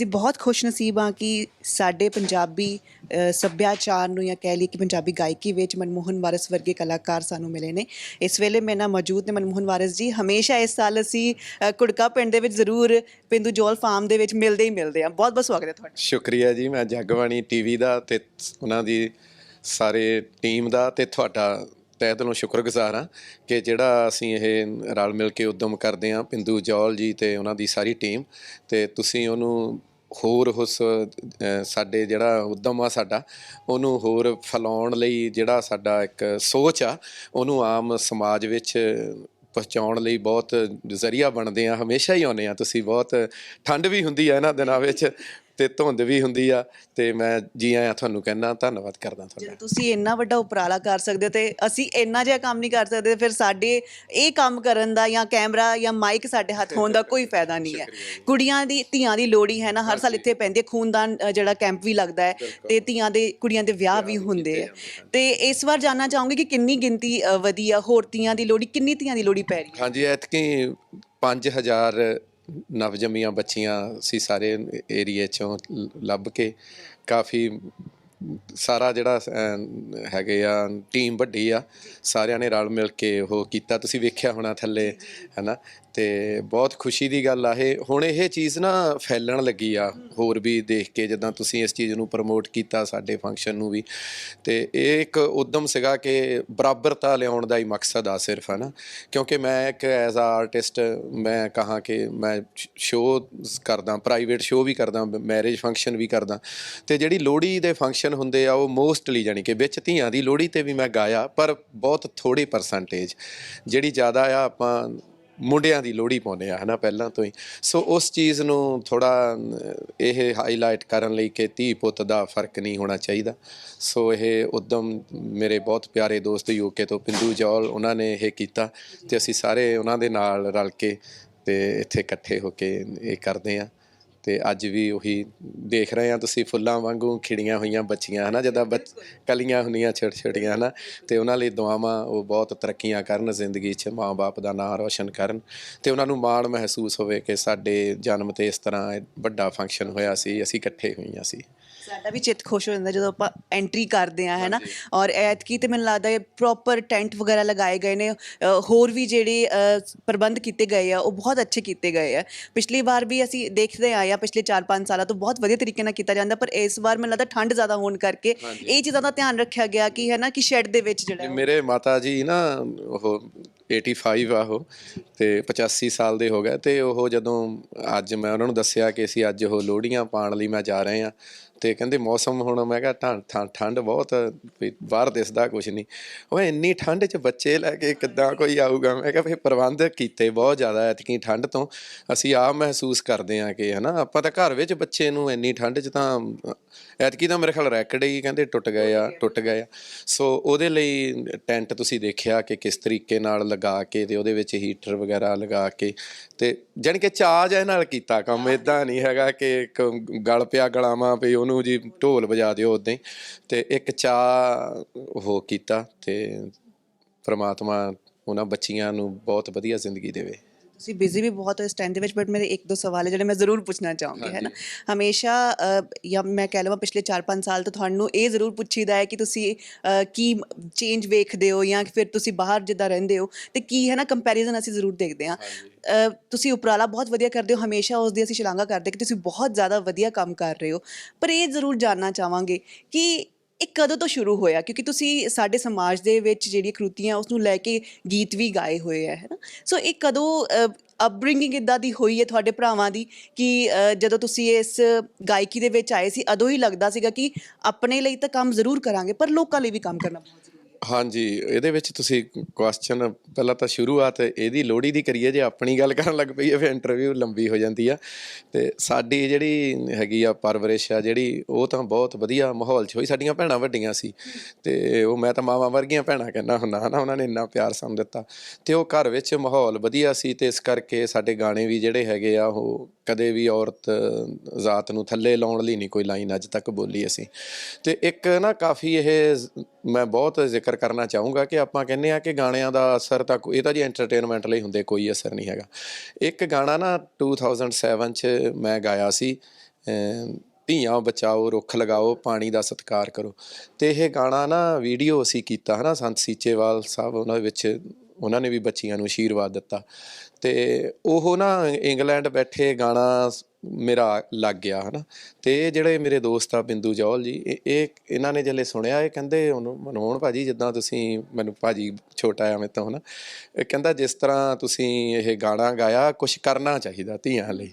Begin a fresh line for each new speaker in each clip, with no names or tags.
ਤੇ ਬਹੁਤ ਖੁਸ਼ ਨਸੀਬ ਹਾਂ ਕਿ ਸਾਡੇ ਪੰਜਾਬੀ ਸੱਭਿਆਚਾਰ ਨੂੰ ਜਾਂ ਕਹਿ ਲਈਏ ਕਿ ਪੰਜਾਬੀ ਗਾਇਕੀ ਵਿੱਚ ਮਨਮੋਹਨ ਵਾਰਸ ਵਰਗੇ ਕਲਾਕਾਰ ਸਾਨੂੰ ਮਿਲੇ ਨੇ। ਇਸ ਵੇਲੇ ਮੇਰੇ ਨਾਲ ਮੌਜੂਦ ਨੇ ਮਨਮੋਹਨ ਵਾਰਸ ਜੀ। ਹਮੇਸ਼ਾ ਇਸ ਸਾਲ ਅਸੀਂ ਅ, ਕੁੜਕਾ ਪਿੰਡ ਦੇ ਵਿੱਚ ਜ਼ਰੂਰ ਪਿੰਦੂ ਜੋਲ ਫਾਰਮ ਦੇ ਵਿੱਚ ਮਿਲਦੇ ਹੀ ਮਿਲਦੇ ਹਾਂ। ਬਹੁਤ ਬਹੁਤ ਸਵਾਗਤ ਹੈ ਤੁਹਾਡਾ।
ਸ਼ੁਕਰੀਆ ਜੀ। ਮੈਂ ਜਗਬਾਣੀ ਟੀਵੀ ਦਾ ਤੇ ਉਹਨਾਂ ਦੀ ਸਾਰੇ ਟੀਮ ਦਾ ਤੇ ਤੁਹਾਡਾ ਤਹਿ ਦਿਲੋਂ ਸ਼ੁਕਰਗੁਜ਼ਾਰ ਹਾਂ ਕਿ ਜਿਹੜਾ ਅਸੀਂ ਇਹ ਰਲ ਮਿਲ ਕੇ ਉਦਮ ਕਰਦੇ ਹਾਂ ਪਿੰਦੂ ਜੌਲ ਜੀ ਤੇ ਉਹਨਾਂ ਦੀ ਸਾਰੀ ਟੀਮ ਤੇ ਤੁਸੀਂ ਉਹਨੂੰ ਹੋਰ ਉਸ ਸਾਡੇ ਜਿਹੜਾ ਉਦਮ ਆ ਸਾਡਾ, ਉਹਨੂੰ ਹੋਰ ਫੈਲਾਉਣ ਲਈ ਜਿਹੜਾ ਸਾਡਾ ਇੱਕ ਸੋਚ ਆ, ਉਹਨੂੰ ਆਮ ਸਮਾਜ ਵਿੱਚ ਪਹੁੰਚਾਉਣ ਲਈ ਬਹੁਤ ਜ਼ਰੀਆ ਬਣਦੇ ਆ, ਹਮੇਸ਼ਾ ਹੀ ਆਉਂਦੇ ਆ। ਤੁਸੀਂ ਬਹੁਤ ਠੰਡ ਵੀ ਹੁੰਦੀ ਆ ਇਹਨਾਂ ਦਿਨਾਂ ਵਿੱਚ ਤੇ ਧੁੰਦ ਵੀ ਹੁੰਦੀ ਆ ਤੇ ਮੈਂ ਜੀ ਆਇਆਂ ਤੁਹਾਨੂੰ ਕਹਿਣਾ ਧੰਨਵਾਦ ਕਰਦਾ ਤੁਹਾਡਾ।
ਜਦੋਂ ਤੁਸੀਂ ਇੰਨਾ ਵੱਡਾ ਉਪਰਾਲਾ ਕਰ ਸਕਦੇ ਹੋ ਤੇ ਅਸੀਂ ਇੰਨਾ ਜਿਹਾ ਕੰਮ ਨਹੀਂ ਕਰ ਸਕਦੇ ਫਿਰ ਸਾਡੇ ਇਹ ਕੰਮ ਕਰਨ ਦਾ ਜਾਂ ਕੈਮਰਾ ਜਾਂ ਮਾਈਕ ਸਾਡੇ ਹੱਥ ਹੋਣ ਦਾ ਕੋਈ ਫਾਇਦਾ ਨਹੀਂ ਹੈ। ਕੁੜੀਆਂ ਦੀ ਧੀਆਂ ਦੀ ਲੋੜੀ ਹੈ ਨਾ ਹਰ ਸਾਲ ਇੱਥੇ ਪੈਂਦੀ ਹੈ ਖੂਨਦਾਨ ਅ, ਜਿਹੜਾ ਕੈਂਪ ਵੀ ਲੱਗਦਾ ਹੈ ਤੇ ਧੀਆਂ ਦੇ ਕੁੜੀਆਂ ਦੇ ਵਿਆਹ ਵੀ ਹੁੰਦੇ ਆ। ਤੇ ਇਸ ਵਾਰ ਜਾਨਣਾ ਚਾਹੂੰਗੀ ਕਿ ਕਿੰਨੀ ਗਿਣਤੀ ਅ, ਵਧੀ ਆ ਹੋਰ ਧੀਆਂ ਦੀ ਲੋੜੀ ਕਿੰਨੀ ਧੀਆਂ ਦੀ ਲੋੜੀ ਪੈ ਰਹੀ ਹੈ?
ਹਾਂਜੀ ਐਤਕੀ 5000 ਨਵਜੰਮੀਆਂ ਬੱਚੀਆਂ ਸੀ ਸਾਰੇ ਏਰੀਏ ਚੋਂ ਲ- ਲੱਭ ਕੇ ਕਾਫੀ ਸਾਰਾ ਜਿਹੜਾ ਹੈਗੇ ਆ ਟੀਮ ਵੱਡੀ ਆ, ਸਾਰਿਆਂ ਨੇ ਰਲ ਮਿਲ ਕੇ ਉਹ ਕੀਤਾ। ਤੁਸੀਂ ਵੇਖਿਆ ਹੋਣਾ ਥੱਲੇ, ਹੈਨਾ? ਤੇ ਬਹੁਤ ਖੁਸ਼ੀ ਦੀ ਗੱਲ ਆ ਇਹ। ਹੁਣ ਇਹ ਚੀਜ਼ ਨਾ ਫੈਲਣ ਲੱਗੀ ਆ, ਹੋਰ ਵੀ ਦੇਖ ਕੇ, ਜਦੋਂ ਤੁਸੀਂ ਇਸ ਚੀਜ਼ ਨੂੰ ਪ੍ਰਮੋਟ ਕੀਤਾ ਸਾਡੇ ਫੰਕਸ਼ਨ ਨੂੰ ਵੀ। ਤੇ ਇਹ ਇੱਕ ਉਦਮ ਸੀਗਾ ਕਿ ਬਰਾਬਰਤਾ ਲਿਆਉਣ ਦਾ ਹੀ ਮਕਸਦ ਆ ਸਿਰਫ ਹੈ ਨਾ ਕਿਉਂਕਿ ਮੈਂ ਇੱਕ ਐਜ਼ ਆ ਆਰਟਿਸਟ ਮੈਂ ਕਹਾ ਕਿ ਮੈਂ ਸ਼ੋਅ ਕਰਦਾ ਪ੍ਰਾਈਵੇਟ ਸ਼ੋਅ ਵੀ ਕਰਦਾ ਮੈਰਿਜ ਫੰਕਸ਼ਨ ਵੀ ਕਰਦਾ। ਤੇ ਜਿਹੜੀ ਲੋਹੜੀ ਦੇ ਫੰਕਸ਼ਨ ਹੁੰਦੇ ਆ, ਉਹ ਮੋਸਟਲੀ ਜਾਨੀ ਕਿ ਵਿੱਚ ਧੀਆਂ ਦੀ ਲੋਹੜੀ ਤੇ ਵੀ ਮੈਂ ਗਾਇਆ, ਪਰ ਬਹੁਤ ਥੋੜੀ ਪਰਸੈਂਟੇਜ ਜਿਹੜੀ ਜ਼ਿਆਦਾ ਆ, ਆਪਾਂ ਮੁੰਡਿਆਂ ਦੀ ਲੋਹੜੀ ਪਾਉਂਦੇ ਆ, ਹਨਾ, ਪਹਿਲਾਂ ਤੋਂ ਹੀ। ਸੋ ਉਸ ਚੀਜ਼ ਨੂੰ ਥੋੜਾ ਇਹ ਹਾਈਲਾਈਟ ਕਰਨ ਲਈ ਕਿ ਧੀ ਪੁੱਤ ਦਾ ਫ਼ਰਕ ਨਹੀਂ ਹੋਣਾ ਚਾਹੀਦਾ। ਸੋ ਇਹ ਉਦਮ ਮੇਰੇ ਬਹੁਤ ਪਿਆਰੇ ਦੋਸਤ ਯੂਕੇ ਤੋਂ ਪਿੰਦੂ ਜੌਲ, ਉਹਨਾਂ ਨੇ ਇਹ ਕੀਤਾ ਤੇ ਅਸੀਂ ਸਾਰੇ ਉਹਨਾਂ ਦੇ ਨਾਲ ਰਲ ਕੇ ਤੇ ਇੱਥੇ ਇਕੱਠੇ ਹੋ ਕੇ ਇਹ ਕਰਦੇ ਆ। ਤੇ ਅੱਜ ਵੀ ਉਹੀ ਦੇਖ ਰਹੇ ਆ ਤੁਸੀਂ ਫੁੱਲਾਂ ਵਾਂਗੂ ਖਿੜੀਆਂ ਹੋਈਆਂ ਬੱਚੀਆਂ, ਹਨਾ, ਜਦੋਂ ਬੱਚ, ਕਲੀਆਂ ਹੁੰਦੀਆਂ ਛੋਟ ਛੋਟੀਆਂ ਹਨਾ, ਤੇ ਉਹਨਾਂ ਲਈ ਦੁਆਵਾਂ ਉਹ ਬਹੁਤ ਤਰੱਕੀਆਂ ਕਰਨ, ਜ਼ਿੰਦਗੀ 'ਚ ਮਾਂ-ਬਾਪ ਦਾ ਨਾਮ ਰੋਸ਼ਨ ਕਰਨ ਤੇ ਉਹਨਾਂ ਨੂੰ ਮਾਣ ਮਹਿਸੂਸ ਹੋਵੇ ਕਿ ਸਾਡੇ ਜਨਮ ਤੇ ਇਸ ਤਰ੍ਹਾਂ ਵੱਡਾ ਫੰਕਸ਼ਨ ਹੋਇਆ ਸੀ, ਅਸੀਂ ਇਕੱਠੇ ਹੋਈਆਂ ਸੀ।
ਸਾਡਾ ਵੀ ਚਿੱਤ ਖੁਸ਼ ਹੋ ਜਾਂਦਾ ਜਦੋਂ ਆਪਾਂ ਐਂਟਰੀ ਕਰਦੇ ਆ ਹੈਨਾ? ਔਰ ਐਤਕੀ ਤੇ ਮੈਨੂੰ ਲੱਗਦਾ ਹੈ ਪ੍ਰੋਪਰ ਟੈਂਟ ਵਗੈਰਾ ਲਗਾਏ ਗਏ ਨੇ ਅ, ਹੋਰ ਵੀ ਜਿਹੜੇ ਅ, ਪ੍ਰਬੰਧ ਕੀਤੇ ਗਏ ਆ ਉਹ ਬਹੁਤ ਅੱਛੇ ਕੀਤੇ ਗਏ ਆ। ਪਿਛਲੀ ਵਾਰ ਵੀ ਅਸੀਂ ਦੇਖਦੇ ਆਏ ਆ ਪਿਛਲੇ 4-5 ਸਾਲਾਂ ਤੋਂ ਬਹੁਤ ਵਧੀਆ ਤਰੀਕੇ ਨਾਲ ਕੀਤਾ ਜਾਂਦਾ ਪਰ ਇਸ ਵਾਰ ਮੈਨੂੰ ਲੱਗਦਾ ਠੰਡ ਜ਼ਿਆਦਾ ਹੋਣ ਕਰਕੇ ਇਹ ਚੀਜ਼ਾਂ ਦਾ ਧਿਆਨ ਰੱਖਿਆ ਗਿਆ ਕਿ ਹੈਨਾ ਕਿ ਸ਼ੈੱਡ ਦੇ ਵਿੱਚ ਜਿਹੜਾ
ਮੇਰੇ ਮਾਤਾ ਜੀ ਨਾ ਉਹ 85 ਆ ਉਹ ਤੇ 85 ਸਾਲ ਦੇ ਹੋ ਗਏ ਤੇ ਉਹ ਜਦੋਂ ਅੱਜ ਮੈਂ ਉਹਨਾਂ ਨੂੰ ਦੱਸਿਆ ਕਿ ਅਸੀਂ ਅੱਜ ਉਹ ਲੋਹੜੀਆਂ ਪਾਣ ਲਈ ਮੈਂ ਜਾ ਰਹੇ ਆ ਤੇ ਕਹਿੰਦੇ ਮੌਸਮ ਹੁਣ ਮੈਂ ਕਿਹਾ ਠੰਡ ਬਹੁਤ ਵੀ ਬਾਹਰ ਦਿਸਦਾ ਕੁਝ ਨਹੀਂ। ਉਹ ਇੰਨੀ ਠੰਡ 'ਚ ਬੱਚੇ ਲੈ ਕੇ ਕਿੱਦਾਂ ਕੋਈ ਆਊਗਾ? ਮੈਂ ਕਿਹਾ ਫੇ ਪ੍ਰਬੰਧ ਕੀਤੇ ਬਹੁਤ ਜ਼ਿਆਦਾ ਐਤਕੀ ਠੰਡ ਤੋਂ। ਅਸੀਂ ਆਪ ਮਹਿਸੂਸ ਕਰਦੇ ਆ ਕਿ ਹਨਾ ਆਪਾਂ ਤਾਂ ਘਰ ਵਿੱਚ ਬੱਚੇ ਨੂੰ ਇੰਨੀ ਠੰਡ 'ਚ ਤਾਂ ਐਤਕੀ ਤਾਂ ਮੇਰੇ ਖਿਆਲ ਰੈਕਡ ਹੀ ਕਹਿੰਦੇ ਟੁੱਟ ਗਏ ਆ ਟੁੱਟ ਗਏ ਆ। ਸੋ ਉਹਦੇ ਲਈ ਟੈਂਟ ਤੁਸੀਂ ਦੇਖਿਆ ਕਿ ਕਿਸ ਤਰੀਕੇ ਨਾਲ ਲਗਾ ਕੇ ਤੇ ਉਹਦੇ ਵਿੱਚ ਹੀਟਰ ਵਗੈਰਾ ਲਗਾ ਕੇ ਤੇ ਜਾਣੀ ਕਿ ਚਾਅ ਜਿਹਾ ਨਾਲ ਕੀਤਾ ਕੰਮ। ਇਦਾਂ ਨਹੀਂ ਹੈਗਾ ਕਿ ਗਲ ਪਿਆ ਗਲਾਵਾਂ ਵੀ ਉਹਨੂੰ ਜੀ ਢੋਲ ਵਜਾ ਦਿਓ ਉਦਾਂ ਹੀ। ਤੇ ਇੱਕ ਚਾਅ ਉਹ ਕੀਤਾ ਤੇ ਪ੍ਰਮਾਤਮਾ ਉਹਨਾਂ ਬੱਚੀਆਂ ਨੂੰ ਬਹੁਤ ਵਧੀਆ ਜ਼ਿੰਦਗੀ ਦੇਵੇ।
ਤੁਸੀਂ ਬਿਜ਼ੀ ਵੀ ਬਹੁਤ ਹੋ ਇਸ ਟਾਈਮ ਦੇ ਵਿੱਚ ਬਟ ਮੇਰੇ ਇੱਕ ਦੋ ਸਵਾਲ ਹੈ ਜਿਹੜੇ ਮੈਂ ਜ਼ਰੂਰ ਪੁੱਛਣਾ ਚਾਹੂੰਗੀ ਹੈ ਨਾ? ਹਮੇਸ਼ਾ ਅ, ਜਾਂ ਮੈਂ ਕਹਿ ਲਵਾਂ ਪਿਛਲੇ 4-5 ਸਾਲ ਤੋਂ ਤੁਹਾਨੂੰ ਇਹ ਜ਼ਰੂਰ ਪੁੱਛੀਦਾ ਹੈ ਕਿ ਤੁਸੀਂ ਅ, ਕੀ ਚੇਂਜ ਵੇਖਦੇ ਹੋ ਜਾਂ ਫਿਰ ਤੁਸੀਂ ਬਾਹਰ ਜਿੱਦਾਂ ਰਹਿੰਦੇ ਹੋ ਤੇ ਕੀ ਹੈ ਨਾ ਕੰਪੈਰੀਜ਼ਨ ਅਸੀਂ ਜ਼ਰੂਰ ਦੇਖਦੇ ਹਾਂ। ਅ, ਤੁਸੀਂ ਉਪਰਾਲਾ ਬਹੁਤ ਵਧੀਆ ਕਰਦੇ ਹੋ ਹਮੇਸ਼ਾ ਉਸ ਦੀ ਅਸੀਂ ਸ਼ਲਾਘਾ ਕਰਦੇ ਕਿ ਤੁਸੀਂ ਬਹੁਤ ਜ਼ਿਆਦਾ ਵਧੀਆ ਕੰਮ ਕਰ ਰਹੇ ਹੋ। ਪਰ ਇਹ ਜ਼ਰੂਰ ਜਾਨਣਾ ਚਾਹਾਂਗੇ ਕਿ ਇਹ ਕਦੋਂ ਤੋਂ ਸ਼ੁਰੂ ਹੋਇਆ? ਕਿਉਂਕਿ ਤੁਸੀਂ ਸਾਡੇ ਸਮਾਜ ਦੇ ਵਿੱਚ ਜਿਹੜੀ ਕ੍ਰਿਤੀਆਂ ਉਸ ਨੂੰ ਲੈ ਕੇ ਗੀਤ ਵੀ ਗਾਏ ਹੋਏ ਆ ਹੈ ਨਾ ਸੋ ਇਹ ਕਦੋਂ ਅਪਬ੍ਰਿੰਗਿੰਗ ਇਦਾਂ ਦੀ ਹੋਈ ਹੈ ਤੁਹਾਡੇ ਭਰਾਵਾਂ ਦੀ ਕਿ ਅ, ਜਦੋਂ ਤੁਸੀਂ ਇਸ ਗਾਇਕੀ ਦੇ ਵਿੱਚ ਆਏ ਸੀ ਅਦੋਂ ਹੀ ਲੱਗਦਾ ਸੀਗਾ ਕਿ ਆਪਣੇ ਲਈ ਤਾਂ ਕੰਮ ਜ਼ਰੂਰ ਕਰਾਂਗੇ ਪਰ ਲੋਕਾਂ ਲਈ ਵੀ ਕੰਮ ਕਰਨਾ ਬਹੁਤ ਜ਼ਰੂਰੀ ਹੈ
ਹਾਂਜੀ, ਇਹਦੇ ਵਿੱਚ ਤੁਸੀਂ ਕੁਐਸਚਨ ਪਹਿਲਾਂ ਤਾਂ ਸ਼ੁਰੂਆਤ ਇਹਦੀ ਲੋੜੀ ਦੀ ਕਰੀਏ ਜੇ ਆਪਣੀ ਗੱਲ ਕਰਨ ਲੱਗ ਪਈਏ, ਫਿਰ ਇੰਟਰਵਿਊ ਲੰਬੀ ਹੋ ਜਾਂਦੀ ਆ। ਤੇ ਸਾਡੀ ਜਿਹੜੀ ਹੈਗੀ ਆ ਪਰਵਰਿਸ਼ ਆ ਜਿਹੜੀ, ਉਹ ਤਾਂ ਬਹੁਤ ਵਧੀਆ ਮਾਹੌਲ 'ਚ ਹੋਈ। ਸਾਡੀਆਂ ਭੈਣਾਂ ਵੱਡੀਆਂ ਸੀ ਤੇ ਉਹ ਮੈਂ ਤਾਂ ਮਾਵਾਂ ਵਰਗੀਆਂ ਭੈਣਾਂ ਕਹਿੰਦਾ ਹੁੰਦਾ ਹਨਾ, ਉਹਨਾਂ ਨੇ ਇੰਨਾ ਪਿਆਰ ਸਾਨੂੰ ਦਿੱਤਾ। ਤੇ ਉਹ ਘਰ ਵਿੱਚ ਮਾਹੌਲ ਵਧੀਆ ਸੀ ਤੇ ਇਸ ਕਰਕੇ ਸਾਡੇ ਗਾਣੇ ਵੀ ਜਿਹੜੇ ਹੈਗੇ ਆ, ਉਹ ਕਦੇ ਵੀ ਔਰਤ ਜ਼ਾਤ ਨੂੰ ਥੱਲੇ ਲਾਉਣ ਲਈ ਨਹੀਂ ਕੋਈ ਲਾਈਨ ਅੱਜ ਤੱਕ ਬੋਲੀ ਅਸੀਂ। ਤੇ ਇੱਕ ਨਾ ਕਾਫੀ ਇਹ ਮੈਂ ਬਹੁਤ ਜ਼ਿਕਰ ਕਰਨਾ ਚਾਹੂੰਗਾ ਕਿ ਆਪਾਂ ਕਹਿੰਦੇ ਆ ਕਿ ਗਾਣਿਆਂ ਦਾ ਅਸਰ ਤਾਂ ਕੋਈ- ਇਹ ਤਾਂ ਜੀ ਐਂਟਰਟੇਨਮੈਂਟ ਲਈ ਹੁੰਦੇ, ਕੋਈ ਅਸਰ ਨਹੀਂ ਹੈਗਾ। ਇੱਕ ਗਾਣਾ ਨਾ 2007 ਚ ਮੈਂ ਗਾਇਆ ਸੀ ਧੀਆਂ ਬਚਾਓ, ਰੁੱਖ ਲਗਾਓ, ਪਾਣੀ ਦਾ ਸਤਿਕਾਰ ਕਰੋ। ਤੇ ਇਹ ਗਾਣਾ ਨਾ ਵੀਡੀਓ ਅਸੀਂ ਕੀਤਾ ਹਨਾ, ਸੰਤ ਸੀਚੇਵਾਲ ਸਾਹਿਬ ਉਹਨਾਂ ਵਿੱਚ ਉਹਨਾਂ ਨੇ ਵੀ ਬੱਚੀਆਂ ਨੂੰ ਆਸ਼ੀਰਵਾਦ ਦਿੱਤਾ। ਤੇ ਉਹ ਨਾ ਇੰਗਲੈਂਡ ਬੈਠੇ ਗਾਣਾ ਮੇਰਾ ਲੱਗ ਗਿਆ, ਹਨਾ। ਤੇ ਇਹ ਜਿਹੜੇ ਮੇਰੇ ਦੋਸਤ ਆ, ਬਿੰਦੂ ਜੌਲ ਜੀ, ਇਹ ਇਹ ਇਹਨਾਂ ਨੇ ਜਲੇ ਸੁਣਿਆ, ਇਹ ਕਹਿੰਦੇ ਉਹਨੂੰ ਮਨੋਹਰ ਭਾਜੀ, ਜਿੱਦਾਂ ਤੁਸੀਂ ਮੈਨੂੰ ਭਾਜੀ ਛੋਟਾ ਆ ਮੇਰੇ ਤੋਂ, ਹਨਾ। ਇਹ ਕਹਿੰਦਾ ਜਿਸ ਤਰ੍ਹਾਂ ਤੁਸੀਂ ਇਹ ਗਾਣਾ ਗਾਇਆ ਕੁਝ ਕਰਨਾ ਚਾਹੀਦਾ ਧੀਆਂ ਲਈ।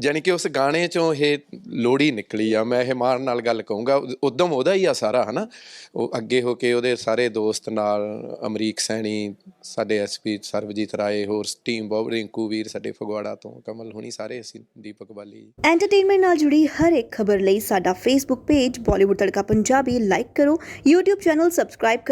ਜਾਣੀ ਕਿ ਉਸ ਗਾਣੇ ਚੋਂ ਇਹ ਲੋੜੀ ਨਿਕਲੀ ਆ, ਮੈਂ ਇਹ ਮਾਣ ਨਾਲ ਗੱਲ ਕਹੂੰਗਾ ਉਦਮ ਉਹਦਾ ਹੀ ਆ ਸਾਰਾ, ਹਨਾ? ਉਹ ਅੱਗੇ ਹੋ ਕੇ ਉਹਦੇ ਸਾਰੇ ਦੋਸਤ ਨਾਲ, ਅਮਰੀਕ ਸੈਣੀ, ਸਾਡੇ ਐਸਪੀ ਸਰਬਜੀਤ ਰਾਏ, ਹੋਰ ਟੀਮ ਬੋਬ ਰਿੰਕੂ ਵੀਰ ਸਾਡੇ ਫਗਵਾੜਾ ਤੋਂ, ਕਮਲ ਹੁਣੀ ਸਾਰੇ ਅਸੀਂ, ਦੀਪਕ ਬਾਲੀ ਜੀ।
ਐਂਟਰਟੇਨਮੈਂਟ ਨਾਲ ਜੁੜੀ ਹਰ ਇੱਕ ਖਬਰ ਲਈ ਸਾਡਾ Facebook page Bollywood Tadka Punjabi like ਕਰੋ, YouTube ਚੈਨਲ ਸਬਸਕ੍ਰਾਈਬ